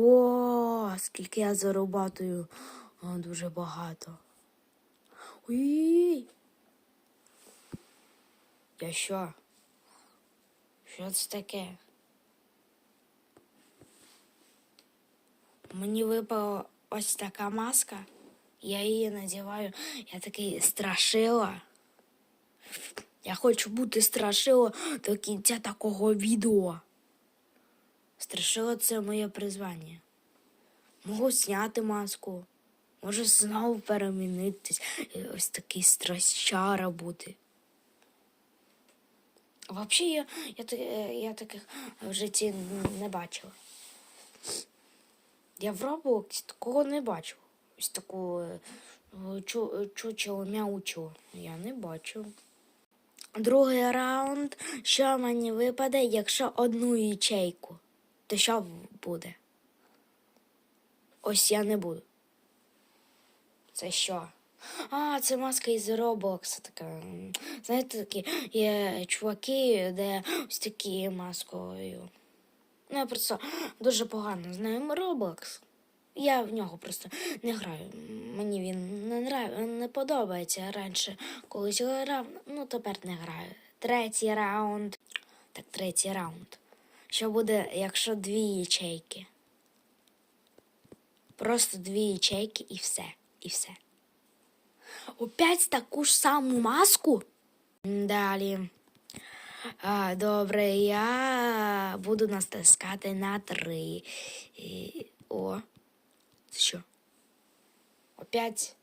О, скільки я зарабатую. О, дуже багато. Ой. Я що? Що це таке? Мені випала ось така маска. Я її надіваю. Я такий страшила. Я хочу бути страшило до кінця такого відео. Страшило це моє призвання. Можу зняти маску, можу знову перемінитись. і Ось такий стращара бути. Взагалі, я, я, я таких в житті не бачила. Я в Роблоксі такого не бачив. Ось таку е, чу, чучело мяучу. Я не бачив. Другий раунд. Що мені випаде, якщо одну ячейку? То що буде? Ось я не буду. Це що? А, це маска із Roblox така. Знаєте, такі є чуваки, де ось такі маскою. Ну, я просто дуже погано знаю Roblox. Я в нього просто не граю. Мені він не нрав... не подобається. Раніше колись грав, ну тепер не граю. Третій раунд. Так, третій раунд. Що буде, якщо дві ячейки? Просто дві ячейки і все. І все. Опять таку ж саму маску? Далі. А, добре, я буду натискати на три. І... О. Це що? Опять.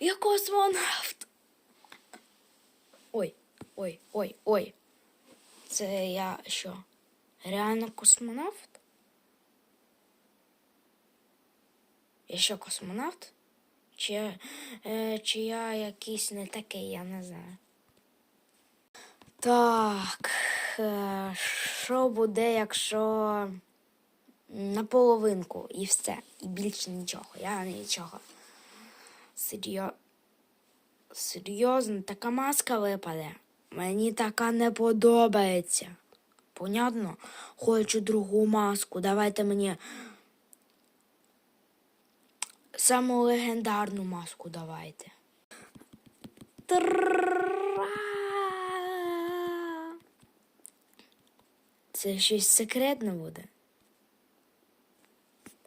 Я космонавт. Ой, ой, ой, ой. Це я що? Реально космонавт? Я що космонавт? Чи, е, чи я якийсь не такий, я не знаю. Так, е, що буде, якщо на половинку і все, і більше нічого. Я нічого. Серйо... Серйозно, така маска випаде. Мені така не подобається. Понятно? Хочу другу маску. Давайте мені саму легендарну маску давайте. Це щось секретне буде.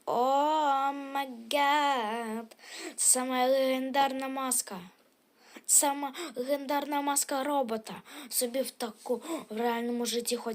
О, май гад! Це сама легендарна маска. Сама легендарна маска робота. Собі в таку в реальному житті хоч